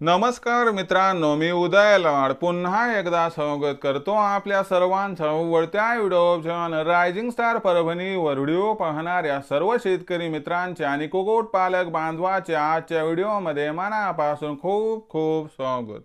नमस्कार मित्रांनो मी उदय लाड पुन्हा एकदा स्वागत करतो आपल्या सर्वांचं वळत्या व्हिडिओ रायझिंग स्टार परभणीवर व्हिडिओ पाहणाऱ्या सर्व शेतकरी मित्रांचे आणि कुक्कुटपालक बांधवाचे आजच्या व्हिडिओमध्ये मनापासून खूप खूप स्वागत.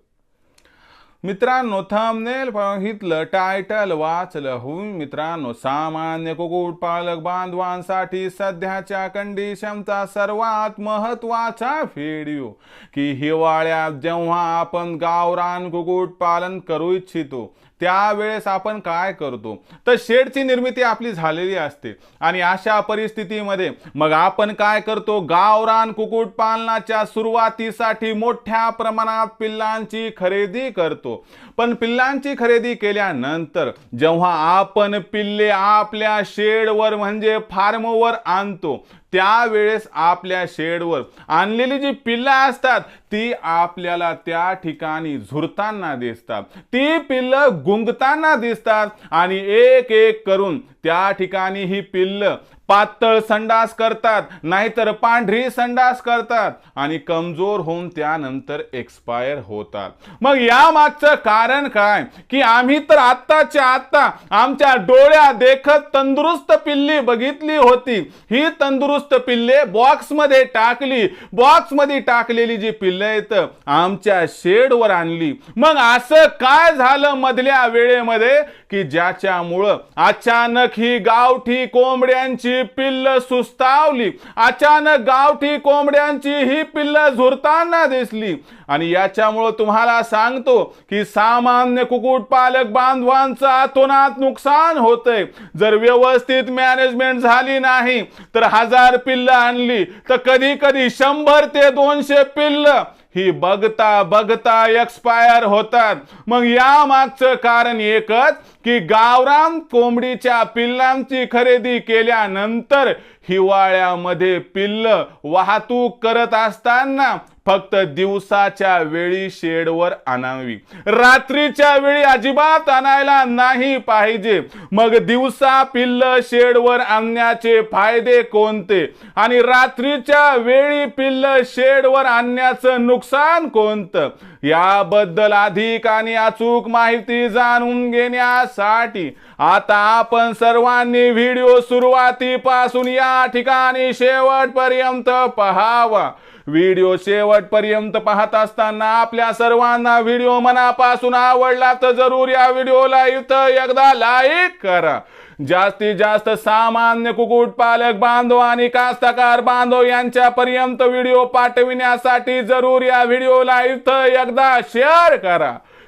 मित्रांनो थंबनेल बघितलं टायटल वाचलं. होऊन मित्रांनो सामान्य कुक्कुट पालक बांधवांसाठी सध्याच्या कंडिशनचा सर्वात महत्त्वाचा व्हिडिओ की हिवाळ्यात जेव्हा आपण गावरान कुक्कुट पालन करू इच्छितो त्यावेळेस आपण काय करतो? तर शेडची निर्मिती आपली झालेली असते. आणि अशा परिस्थितीमध्ये मग आपण काय करतो? गावरान कुक्कुटपालनाच्या सुरुवातीसाठी मोठ्या प्रमाणात पिल्लांची खरेदी करतो. पण पिल्लांची खरेदी केल्यानंतर जेव्हा आपण पिल्ले आपल्या शेडवर म्हणजे फार्मवर आणतो त्यावेळेस आपल्या शेडवर आणलेली जी पिल्लं असतात ती आपल्याला त्या ठिकाणी झुरताना दिसतात. ती पिल्लं गुंगताना दिसतात आणि एक एक करून त्या ठिकाणी ही पिल्लं पातळ संडास करतात नाहीतर पांढरी संडास करतात आणि कमजोर होऊन त्यानंतर एक्सपायर होतात. मग या मागचं कारण काय? की आम्ही तर आत्ताच्या आत्ता आमच्या डोळ्या देखत तंदुरुस्त पिल्ली बघितली होती. ही तंदुरुस्त पिल्ले बॉक्समध्ये टाकली. बॉक्समध्ये टाकलेली जी पिल्ले आहेत आमच्या शेडवर आणली. मग असं काय झालं मधल्या वेळेमध्ये? की ज्याच्यामुळं अचानक ही गावठी कोंबड्यांची पिल्ल सुस्तावली. अचानक गावठी कोंबड्यांची ही पिल्ल झुरताना दिसली. आणि याच्यामुळं तुम्हाला सांगतो की सामान्य कुक्कुट पालक बांधवांचं अतोनात नुकसान होतंय. जर व्यवस्थित मॅनेजमेंट झाली नाही तर हजार पिल्ल आणली. तर कधी कधी शंभर ते दोनशे पिल्ल ही बघता बघता एक्सपायर होतात. मग या मागचं कारण एकच की गावरान कोंबडीच्या पिल्लांची खरेदी केल्यानंतर हिवाळ्यामध्ये पिल्ल वाहतूक करत असताना फक्त दिवसाच्या वेळी शेडवर आणावी. रात्रीच्या वेळी अजिबात आणायला नाही पाहिजे. मग दिवसा पिल्ल शेडवर आणण्याचे फायदे कोणते? आणि रात्रीच्या वेळी पिल्ल शेडवर आणण्याचं नुकसान कोणतं? याबद्दल अधिक आणि अचूक माहिती जाणून घेण्यासाठी आता आपण सर्वांनी व्हिडिओ सुरुवातीपासून या ठिकाणी शेवटपर्यंत पहावा. व्हिडिओ शेवटपर्यंत पाहत असताना आपल्या सर्वांना व्हिडिओ मनापासून आवडला तर जरूर या व्हिडिओला इथं एकदा लाईक करा. जास्तीत जास्त सामान्य कुक्कुटपालक बांधव आणि कास्तकार बांधव यांच्यापर्यंत व्हिडिओ पाठविण्यासाठी जरूर या व्हिडिओला इथं एकदा शेअर करा.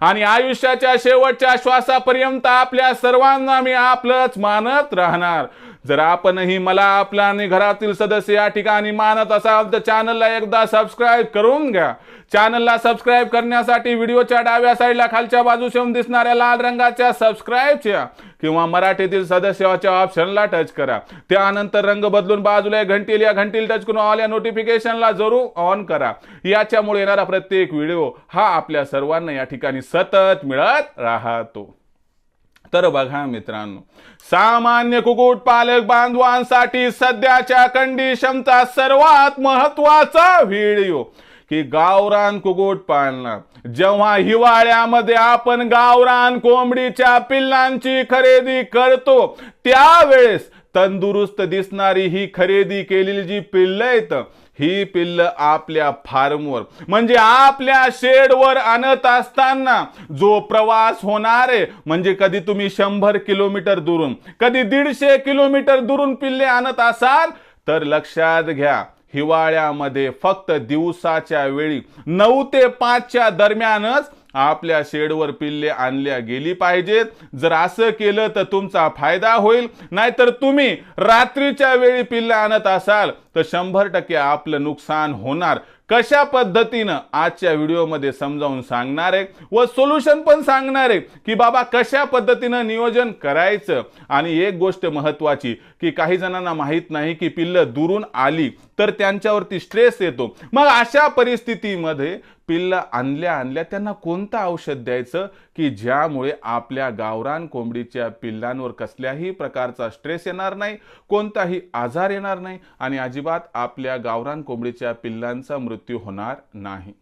आणि आयुष्याच्या शेवटच्या श्वासापर्यंत आपल्या सर्वांना मी आपलंच मानत राहणार. जर आपणही मला आपला आणि घरातील सदस्य या ठिकाणी मानत असाल तर चॅनलला एकदा सबस्क्राईब करून घ्या. चॅनलला सबस्क्राईब करण्यासाठी व्हिडिओच्या डाव्या साईडला खालच्या बाजूस येऊन दिसणाऱ्या लाल रंगाच्या सबस्क्राईबच्या किंवा मराठीतील सदस्याच्या ऑप्शनला टच करा. त्यानंतर रंग बदलून बाजूला घंटील या घंटील टच करून ऑल या नोटिफिकेशनला जरूर ऑन करा. याच्यामुळे येणारा प्रत्येक व्हिडिओ हा आपल्या सर्वांना या ठिकाणी सतत मिळत राहतो. तर बघा मित्रांनो सामान्य कुकुट पालक बांधवांसाठी सध्याच्या कंडिशनचा सर्वात महत्त्वाचा व्हिडिओ की गावरान कुक्कुट पालनात जेव्हा हिवाळ्यामध्ये आपण गावरान कोंबडीच्या पिल्लांची खरेदी करतो त्यावेळेस तंदुरुस्त दिसणारी ही खरेदी केलेली जी पिल्ल आहेत ही पिल्ल आपल्या फार्मवर म्हणजे आपल्या शेडवर आणत असताना जो प्रवास होणार आहे म्हणजे कधी तुम्ही शंभर किलोमीटर दुरून कधी दीडशे किलोमीटर दुरून पिल्ले आणत असाल तर लक्षात घ्या हिवाळ्यामध्ये फक्त दिवसाच्या वेळी नऊ ते पाचच्या दरम्यानच आपल्या शेडवर पिल्ले आणल्या गेली पाहिजेत. जर असं केलं तर तुमचा फायदा होईल. नाहीतर तुम्ही रात्रीच्या वेळी पिल्ले आणत असाल तर शंभर टक्के आपलं नुकसान होणार. कशा पद्धतीनं आजच्या व्हिडिओमध्ये समजावून सांगणार आहे व सोल्युशन पण सांगणार आहे की बाबा कशा पद्धतीनं नियोजन करायचं. आणि एक गोष्ट महत्वाची की काही जणांना माहीत नाही की पिल्ल दुरून आली तर त्यांच्यावरती स्ट्रेस येतो. मग अशा परिस्थितीमध्ये पिल्ला आणल्या आणल्या त्यांना कोणतं औषध द्यायचं? की ज्यामुळे आपल्या गावरान कोंबडीच्या पिल्लांवर कसल्याही प्रकारचा स्ट्रेस येणार नाही कोणताही आजार येणार नाही आणि अजिबात आपल्या गावरान कोंबडीच्या पिल्लांचा मृत्यू होणार नाही.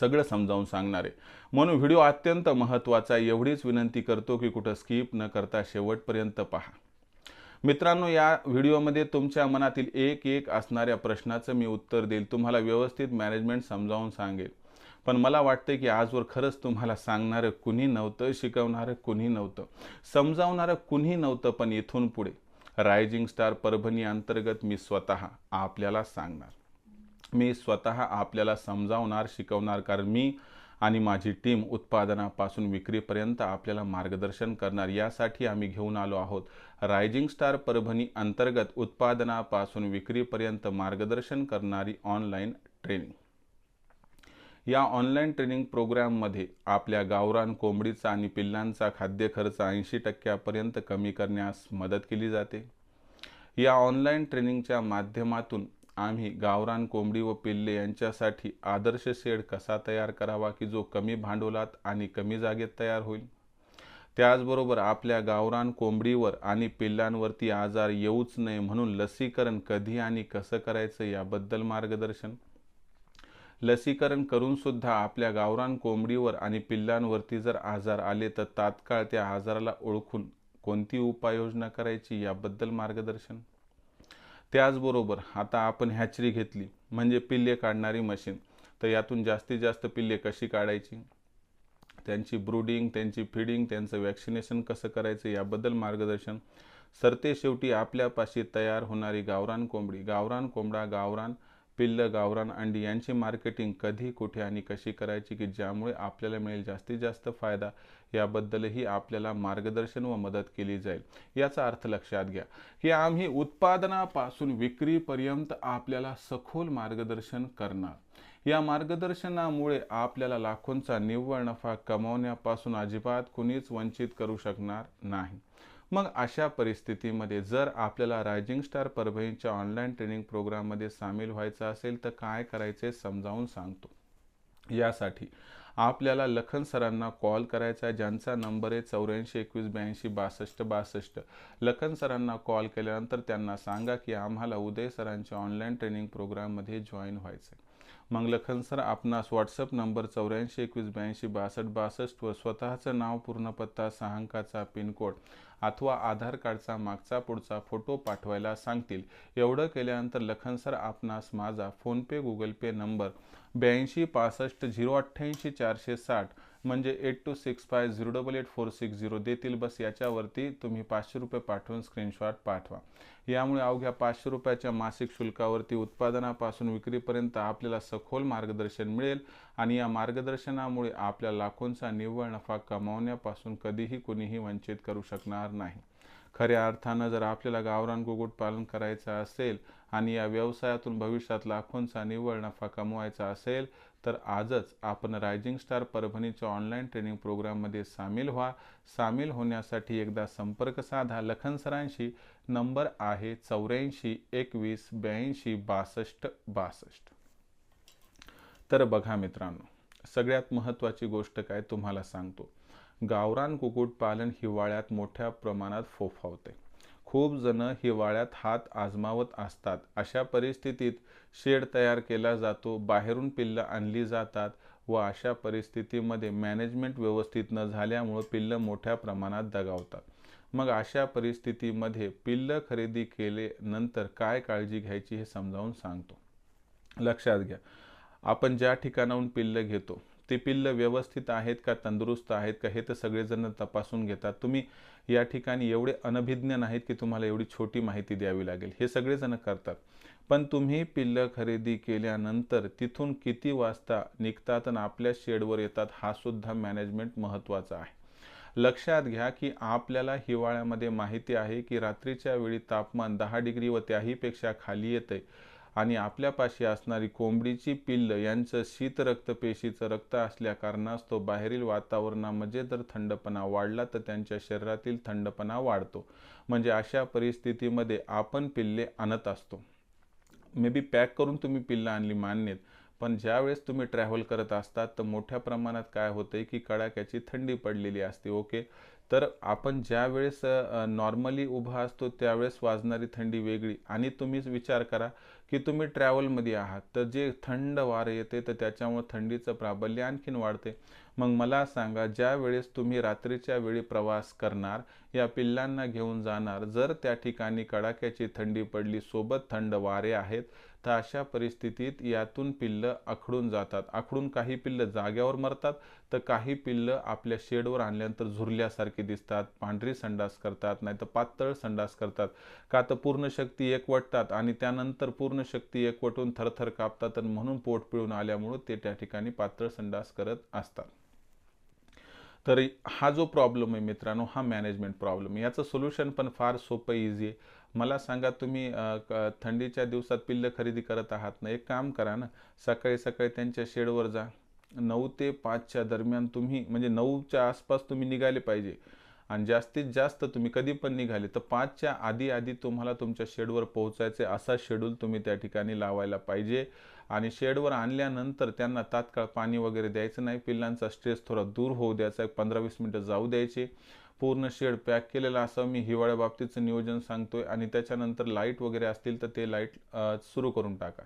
सगळं समजावून सांगणार आहे. म्हणून व्हिडिओ अत्यंत महत्त्वाचा एवढीच विनंती करतो की कुठं स्किप न करता शेवटपर्यंत पहा. मित्रांनो या व्हिडिओमध्ये तुमच्या मनातील एक एक असणाऱ्या प्रश्नाचं मी उत्तर देईल. तुम्हाला व्यवस्थित मॅनेजमेंट समजावून सांगेल. पण मला वाटतं की आजवर खरंच तुम्हाला सांगणारं कुणी नव्हतं शिकवणारं कुणी नव्हतं. समजावणारं कुणी नव्हतं पण इथून पुढे. रायझिंग स्टार परभणी अंतर्गत मी स्वतः आपल्याला सांगणार. मी स्वतः आपल्याला समजावणार शिकवणार कारण मी आणि माझी टीम उत्पादनापासून विक्रीपर्यंत आपल्याला मार्गदर्शन करणार. यासाठी आम्ही घेऊन आलो आहोत. रायझिंग स्टार परभणी अंतर्गत उत्पादनापासून विक्रीपर्यंत मार्गदर्शन करणारी ऑनलाईन ट्रेनिंग. या ऑनलाईन ट्रेनिंग प्रोग्राममध्ये आपल्या गावरान कोंबडीचा आणि पिल्लांचा खाद्य खर्च ऐंशी टक्क्यापर्यंत कमी करण्यास मदत केली जाते. या ऑनलाईन ट्रेनिंगच्या माध्यमातून आम्ही गावरान कोंबडी व पिल्ले यांच्यासाठी आदर्श शेड कसा तयार करावा की जो कमी भांडवलात आणि कमी जागेत तयार होईल? त्याचबरोबर आपल्या गावरान कोंबडीवर आणि पिल्लांवरती आजार येऊच नये म्हणून लसीकरण कधी आणि कसं करायचं याबद्दल मार्गदर्शन? लसीकरण करून सुद्धा आपल्या गावरान कोंबडीवर आणि पिल्लांवरती जर आजार आले तर तात्काळ त्या आजाराला ओळखून कोणती उपाययोजना करायची याबद्दल मार्गदर्शन? त्याचबरोबर आता आपण हॅचरी घेतली म्हणजे पिल्ले काढणारी मशीन. तर यातून जास्तीत जास्त पिल्ले कशी काढायची? त्यांची ब्रुडिंग त्यांची फिडिंग त्यांचं वॅक्सिनेशन कसं करायचं याबद्दल मार्गदर्शन. सरते शेवटी आपल्यापाशी तयार होणारी गावरान कोंबडी. गावरान कोंबडा गावरान पिल्ल गावरान अंडी यांची मार्केटिंग कधी कुठे आणि कशी करायची की ज्यामुळे आपल्याला मिळेल जास्तीत जास्त फायदा याबद्दलही आपल्याला मार्गदर्शन व मदत केली जाईल. याचा अर्थ लक्षात घ्या. की आम्ही उत्पादनापासून विक्रीपर्यंत आपल्याला सखोल मार्गदर्शन करणार. या मार्गदर्शनामुळे आपल्याला लाखोंचा निव्वळ नफा कमावण्यापासून अजिबात कुणीच वंचित करू शकणार नाही. मग अशा परिस्थितीमध्ये जर आपल्याला रायझिंग स्टार परभणीच्या ऑनलाईन ट्रेनिंग प्रोग्राममध्ये सामील व्हायचं असेल तर काय करायचे समजावून सांगतो. यासाठी आपल्याला लखन सरांना कॉल करायचा आहे. ज्यांचा नंबर आहे चौऱ्याऐंशी एकवीस ब्याऐंशी बासष्ट बासष्ट. लखन सरांना कॉल केल्यानंतर त्यांना सांगा की आम्हाला उदय सरांच्या ऑनलाईन ट्रेनिंग प्रोग्राममध्ये जॉईन व्हायचं आहे मग लखन सर आपणास व्हॉट्सअप नंबर चौऱ्याऐंशी एकवीस ब्याऐंशी बासष्ट बासष्ट व स्वतःचं नाव पूर्ण पत्ता पिनकोड अथवा आधार कार्डचा मागचा पुढचा फोटो पाठवायला सांगतील. एवढं केल्यानंतर लखन सर आपणास माझा फोनपे गुगल पे नंबर ब्याऐंशी पासष्ट झिरो अठ्ठ्याऐंशी चारशे साठ म्हणजे eight two six five zero double eight four six zero देतील बस याच्यावरती तुम्ही पाचशे रुपये पाठवून स्क्रीनशॉट पाठवा. यामुळे अवघ्या पाचशे रुपयाच्या मासिक शुल्कावरती उत्पादनापासून विक्रीपर्यंत आपल्याला सखोल मार्गदर्शन मिळेल आणि या मार्गदर्शनामुळे आपल्या लाखोंचा निव्वळ नफा कमावण्यापासून कधीही कोणीही वंचित करू शकणार नाही. खऱ्या अर्थानं जर आपल्याला गावरान कुक्कुटपालन करायचं असेल आणि या व्यवसायातून भविष्यात लाखोंचा निव्वळ नफा कमवायचा असेल तर आजच आपण रायझिंग स्टार परभणीच्या ऑनलाईन ट्रेनिंग प्रोग्राममध्ये सामील व्हा. सामील होण्यासाठी एकदा संपर्क साधा. लखन सरांशी नंबर आहे चौऱ्याऐंशी एकवीस ब्याऐंशी बासष्ट बासष्ट. तर बघा मित्रांनो सगळ्यात महत्त्वाची गोष्ट काय तुम्हाला सांगतो. गावरान कुक्कुटपालन हिवाळ्यात मोठ्या प्रमाणात फोफावते. खूप जण हिवाळ्यात हात आजमावत असतात. अशा परिस्थितीत शेड तयार केला जातो बाहेरून पिल्लं आणली जातात व अशा परिस्थितीमध्ये मॅनेजमेंट व्यवस्थित न झाल्यामुळं पिल्लं मोठ्या प्रमाणात दगावतात. मग अशा परिस्थितीमध्ये पिल्लं खरेदी केल्यानंतर काय काळजी घ्यायची हे समजावून सांगतो. लक्षात घ्या. आपण ज्या ठिकाणाहून पिल्लं घेतो ते पिल्ल व्यवस्थित आहेत का तंदुरुस्त आहेत का हे तर सगळेजण तपासून घेतात. तुम्ही या ठिकाणी एवढे अनभिज्ञ नाहीत की तुम्हाला एवढी छोटी माहिती द्यावी लागेल. हे सगळेजण करतात. पण तुम्ही पिल्लं खरेदी केल्यानंतर तिथून किती वाजता निघतात आणि आपल्या शेडवर येतात हा सुद्धा मॅनेजमेंट महत्त्वाचा आहे. लक्षात घ्या की आपल्याला हिवाळ्यामध्ये माहिती आहे की रात्रीच्या वेळी तापमान दहा डिग्री व त्याहीपेक्षा खाली येते आणि आपल्यापाशी असणारी कोंबडीची पिल्ल यांचं शीत रक्तपेशीचं रक्त असल्या कारणास्तव बाहेरील वातावरणामध्ये जर थंडपणा वाढला तर त्यांच्या शरीरातील थंडपणा वाढतो. म्हणजे अशा परिस्थितीमध्ये आपण पिल्ले आणत असतो. मे बी पॅक करून तुम्ही पिल्लं आणली मान्यत पण ज्यावेळेस तुम्ही ट्रॅव्हल करत असतात तर मोठ्या प्रमाणात काय होतंय की कडाक्याची थंडी पडलेली असते ओके तर आपण ज्या वेळेस नॉर्मली उभा असतो त्यावेळेस वाजणारी थंडी वेगळी. आणि तुम्हीच विचार करा की तुम्ही ट्रॅव्हलमध्ये आहात. तर जे थंड वारं येते तर त्याच्यामुळे थंडीचं प्राबल्य आणखीन वाढते. मग मला सांगा ज्या वेळेस तुम्ही रात्रीच्या वेळी प्रवास करणार या पिल्लांना घेऊन जाणार जर त्या ठिकाणी कडाक्याची थंडी पडली सोबत थंड वारे आहेत तर अशा परिस्थितीत यातून पिल्लं आखडून जातात. आखडून काही पिल्लं जाग्यावर मरतात तर काही पिल्लं आपल्या शेडवर आणल्यानंतर झुरल्यासारखी दिसतात पांढरी संडास करतात नाही तर पातळ संडास करतात. का तर पूर्ण शक्ती एकवटतात आणि त्यानंतर पूर्ण शक्ती एकवटून थरथर कापतात आणि म्हणून पोट पिळून आल्यामुळं ते त्या ठिकाणी पातळ संडास करत असतात. तर हा जो प्रॉब्लेम आहे मित्रांनो हा मॅनेजमेंट प्रॉब्लेम याचं सोल्युशन पण फार सोपं इझी आहे. मला सांगा तुम्ही थंडीच्या दिवसात पिल्लं खरेदी करत आहात ना एक काम करा ना सकाळी सकाळी त्यांच्या शेडवर जा. नऊ ते पाचच्या दरम्यान तुम्ही म्हणजे नऊच्या आसपास तुम्ही निघाले पाहिजे. आणि जास्तीत जास्त तुम्ही कधी पण निघाले तर पाचच्या आधी आधी तुम्हाला तुमच्या शेडवर पोहोचायचे असा शेड्यूल तुम्ही त्या ठिकाणी लावायला पाहिजे. आणि शेडवर आणल्यानंतर त्यांना तात्काळ पाणी वगैरे द्यायचं नाही. पिल्लांचा स्ट्रेस थोडा दूर होऊ द्यायचा. एक पंधरा वीस मिनटं जाऊ द्यायचे. पूर्ण शेड पॅक केलेला असं मी हिवाळ्या बाबतीचं नियोजन सांगतोय. आणि त्याच्यानंतर लाइट वगैरे असतील तर ते लाइट सुरू करून टाका.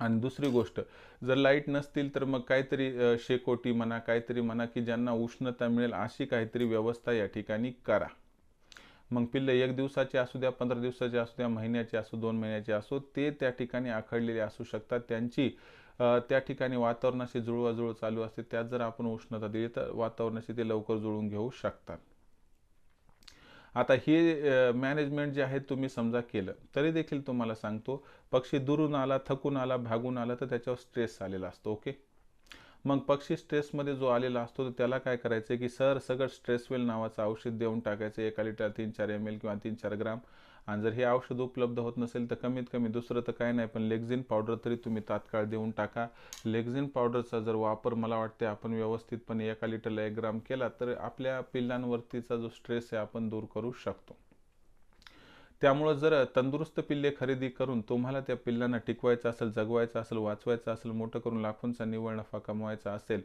आणि दुसरी गोष्ट जर लाइट नसतील तर मग काहीतरी शेकोटी म्हणा काहीतरी म्हणा की ज्यांना उष्णता मिळेल अशी काहीतरी व्यवस्था या ठिकाणी करा. मग पिल्लं एक दिवसाचे असू द्या पंधरा दिवसाचे असू द्या महिन्याचे असो दोन महिन्याचे असो ते त्या ठिकाणी आखडलेले असू शकतात. त्यांची त्या ठिकाणी वातावरणाशी जुळवाजुळव चालू असते. त्यात जर आपण उष्णता दिली तर वातावरणाशी ते लवकर जुळून घेऊ शकतात. आता हे मॅनेजमेंट जे आहे तुम्ही समजा केलं तरी देखील तुम्हाला सांगतो पक्षी दुरून आला थकून आला भागून आला तर त्याच्यावर स्ट्रेस आलेला असतो ओके मग पक्षी स्ट्रेसमध्ये जो आलेला असतो तर त्याला काय करायचं की सर सगळं स्ट्रेसवेल नावाचं औषध देऊन टाकायचं एका लिटर तीन चार एम एल किंवा तीन चार ग्राम आणि जर हे औषध उपलब्ध होत नसेल तर कमीत कमी दुसरं तर काय नाही पण लेग्झिन पावडर तरी तुम्ही तात्काळ देऊन टाका. लेग्झिन पावडरचा जर वापर मला वाटते आपण व्यवस्थितपणे एका लिटरला एक ग्राम केला तर आपल्या पिल्लांवरतीचा जो स्ट्रेस आहे आपण दूर करू शकतो. त्यामुळं जर तंदुरुस्त पिल्ले खरेदी करून तुम्हाला त्या पिल्लांना टिकवायचं असेल जगवायचं असेल वाचवायचं असेल मोठं करून लाखोंचा निव्वळ नफा कमवायचा असेल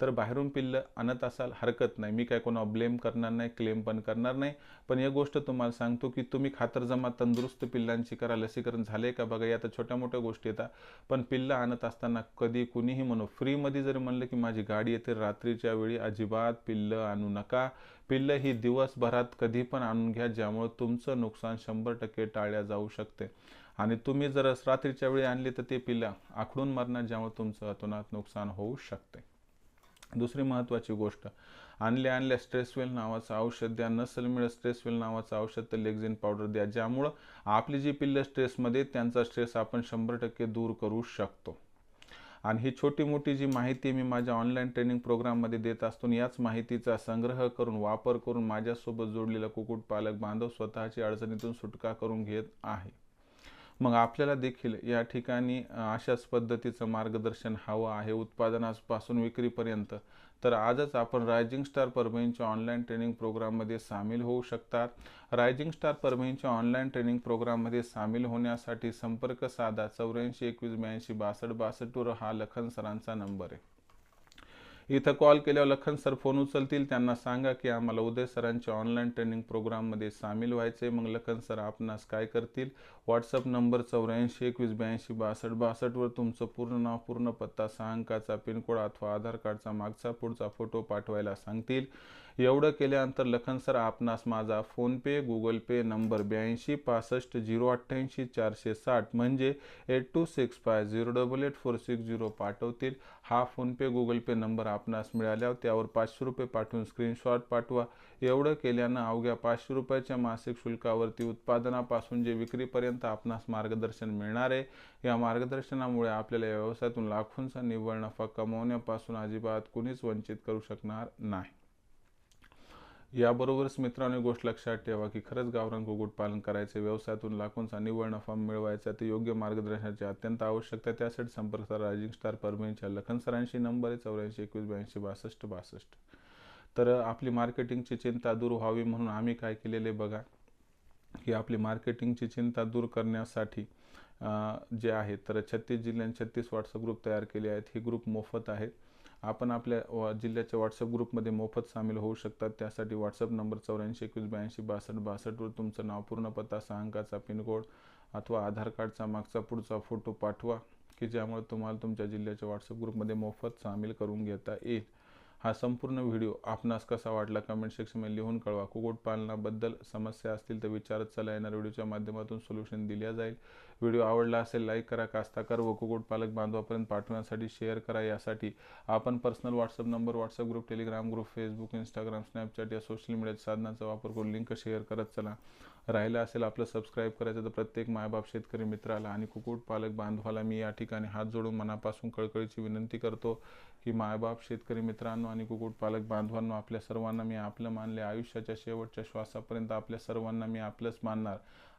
तर बाहेरून पिल्लं आणत असाल हरकत नाही. मी काय कोणा ब्लेम करणार नाही क्लेम पण करणार नाही. पण या गोष्ट तुम्हाला सांगतो की तुम्ही खातरजमा तंदुरुस्त पिल्लांची करा. लसीकरण झाले का बघा या तर छोट्या मोठ्या गोष्टी येतात. पण पिल्लं आणत असताना कधी कुणीही म्हणू फ्रीमध्ये जरी म्हणलं की माझी गाडी येते रात्रीच्या वेळी अजिबात पिल्लं आणू नका. पिल्लं ही दिवसभरात कधी पण आणून घ्या ज्यामुळे तुमचं नुकसान शंभर टक्के टाळल्या जाऊ शकते. आणि तुम्ही जर रात्रीच्या वेळी आणली तर ते पिल्लं आखडून मरणार ज्यामुळे तुमचं अतोनात नुकसान होऊ शकते. दुसरी महत्त्वाची गोष्ट आणल्या आणल्या स्ट्रेसवेल नावाचं औषध द्या नसेल मिळत स्ट्रेसवेल नावाचं औषध तर लेग्झिन पावडर द्या ज्यामुळं आपली जी पिल्लं स्ट्रेसमध्ये त्यांचा स्ट्रेस आपण शंभर टक्के दूर करू शकतो. आणि ही छोटी मोठी जी माहिती मी माझ्या ऑनलाईन ट्रेनिंग प्रोग्राममध्ये देत असतो याच माहितीचा संग्रह करून वापर करून माझ्यासोबत जोडलेला कुक्कुटपालक बांधव स्वतःची अडचणीतून सुटका करून घेत आहे. मग आपल्याला देखील या ठिकाणी अशाच पद्धतीचं मार्गदर्शन हवं आहे उत्पादनापासून विक्रीपर्यंत. तर आजच आपण रायझिंग स्टार परभणीच्या ऑनलाईन ट्रेनिंग प्रोग्राममध्ये सामील होऊ शकतात. रायझिंग स्टार परभणीच्या ऑनलाईन ट्रेनिंग प्रोग्राममध्ये सामील होण्यासाठी संपर्क साधा. चौऱ्याऐंशी एकवीस ब्याऐंशी बासष्ट बासष्टवर हा लखन सरांचा नंबर आहे. इथं कॉल केल्यावर लखन सर फोन उचलतील. त्यांना सांगा की आम्हाला उदय सरांच्या ऑनलाईन ट्रेनिंग प्रोग्राममध्ये सामील व्हायचे मग लखन सर आपणास काय करतील? व्हॉट्सअप नंबर चौऱ्याऐंशी एकवीस ब्याऐंशी बासष्ट बासष्टवर तुमचं पूर्ण नाव पूर्ण पत्ता सहा अंकाचा पिनकोड अथवा आधार कार्डचा मागचा पुढचा फोटो पाठवायला सांगतील. एवढं केल्यानंतर लखन सर आपणास माझा फोनपे गुगल पे नंबर ब्याऐंशी पासष्ट झिरो अठ्ठ्याऐंशी चारशे साठ म्हणजे eight two six five zero double eight four six zero पाठवतील. हा फोनपे गुगल पे नंबर आपणास मिळाल्यावर त्यावर पाचशे रुपये पाठवून स्क्रीनशॉट पाठवा. एवढं केल्यानं अवघ्या पाचशे रुपयाच्या मासिक शुल्कावरती उत्पादनापासून जे विक्रीपर्यंत आपणास मार्गदर्शन मिळणार आहे या मार्गदर्शनामुळे आपल्याला या व्यवसायातून लाखोंचा निव्वळ नफा कमवण्यापासून अजिबात कुणीच वंचित करू शकणार नाही. याबरोबरच मित्रांनो गोष्ट लक्षात ठेवा की खरंच गावरान कुक्कुटपालन करायचे व्यवसायातून लाखोंचा निव्वळ नफा मिळवायचा ते योग्य मार्गदर्शनाची अत्यंत आवश्यकता आहे. त्यासाठी संपर्क करा रायझिंग स्टार परभणीच्या लखन सरांशी नंबर आहे चौऱ्याऐंशी एकवीस ब्याऐंशी बासष्ट बासष्ट. तर आपली मार्केटिंगची चिंता दूर व्हावी म्हणून आम्ही काय केलेले बघा की आपली मार्केटिंगची चिंता दूर करण्यासाठी जे आहे तर छत्तीस जिल्ह्यांत छत्तीस व्हॉट्सअप ग्रुप तयार केले आहेत. हे ग्रुप मोफत आहेत आपण आपल्या व- जिल्ह्याच्या व्हॉट्सअप ग्रुपमध्ये मोफत सामील होऊ शकतात. त्यासाठी व्हॉट्सअप नंबर चौऱ्याऐंशी एकवीस ब्याऐंशी बासष्ट बासष्टवर तुमचं नाव पूर्ण पत्ता सहा अंकाचा पिनकोड अथवा आधार कार्डचा मागचा पुढचा फोटो पाठवा की ज्यामुळे तुम्हाला तुमच्या जिल्ह्याच्या व्हॉट्सअप ग्रुपमध्ये मोफत सामील करून घेता येईल. हा संपूर्ण व्हिडिओ आपणास कसा वाटला कमेंट सेक्शनमध्ये लिहून कळवा. कुक्कुटपालनाबद्दल समस्या असतील तर विचारत चला. येणार व्हिडिओच्या माध्यमातून सोल्युशन दिल्या जाईल. व्हिडिओ आवडला असेल लाईक करा कास्ताकार व कुक्कुटपालक बांधवापर्यंत पाठवण्यासाठी शेअर करा. यासाठी आपण personal WhatsApp number WhatsApp group Telegram group Facebook Instagram Snapchat या सोशल मीडियाच्या साधनांचा वापर करून लिंक शेअर करत चला. राहिलं असेल आपलं सबस्क्राईब करायचं तर प्रत्येक मायबाप शेतकरी मित्राला आणि कुक्कुटपालक बांधवाला मी या ठिकाणी हात जोडून मनापासून कळकळीची विनंती करतो की मायबाप शेतकरी मित्रांनो आणि कुक्कुटपालक बांधवांनो आपल्या सर्वांना मी आपलं मानले. आयुष्याच्या शेवटच्या श्वासापर्यंत आपल्या सर्वांना मी आपलंच मानणार.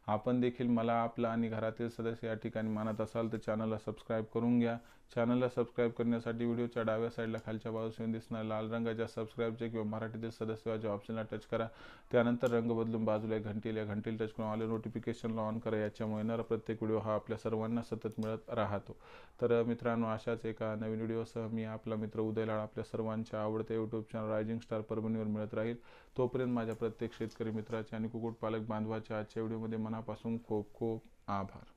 आपण देखील मला आपलं आणि घरातील सदस्य या ठिकाणी मानत असाल तर चॅनलला सबस्क्राईब करून घ्या. चॅनलला सबस्क्राईब करण्यासाठी व्हिडिओच्या डाव्या साईडला खालच्या बाजूने दिसणार लाल रंगाच्या सबस्क्राईबचे किंवा मराठीतील सदस्याच्या ऑप्शनला टच करा. त्यानंतर रंग बदलून बाजूला घंटील घंटीला या घंटीला टच करून आले नोटिफिकेशनला ऑन करा. याच्यामुळे येणारा प्रत्येक व्हिडिओ हा आपल्या सर्वांना सतत मिळत राहतो. तर मित्रांनो अशाच एका नवीन व्हिडिओसह मी आपला मित्र उदय लाड आपल्या सर्वांच्या आवडत्या यूट्यूब चॅनल रायझिंग स्टार परभणीवर मिळत राहील. तोपर्यंत माझ्या प्रत्येक शेतकरी मित्राचे आणि कुक्कुटपालक बांधवाच्या आजच्या व्हिडिओमध्ये मनापासून खूप खूप आभार.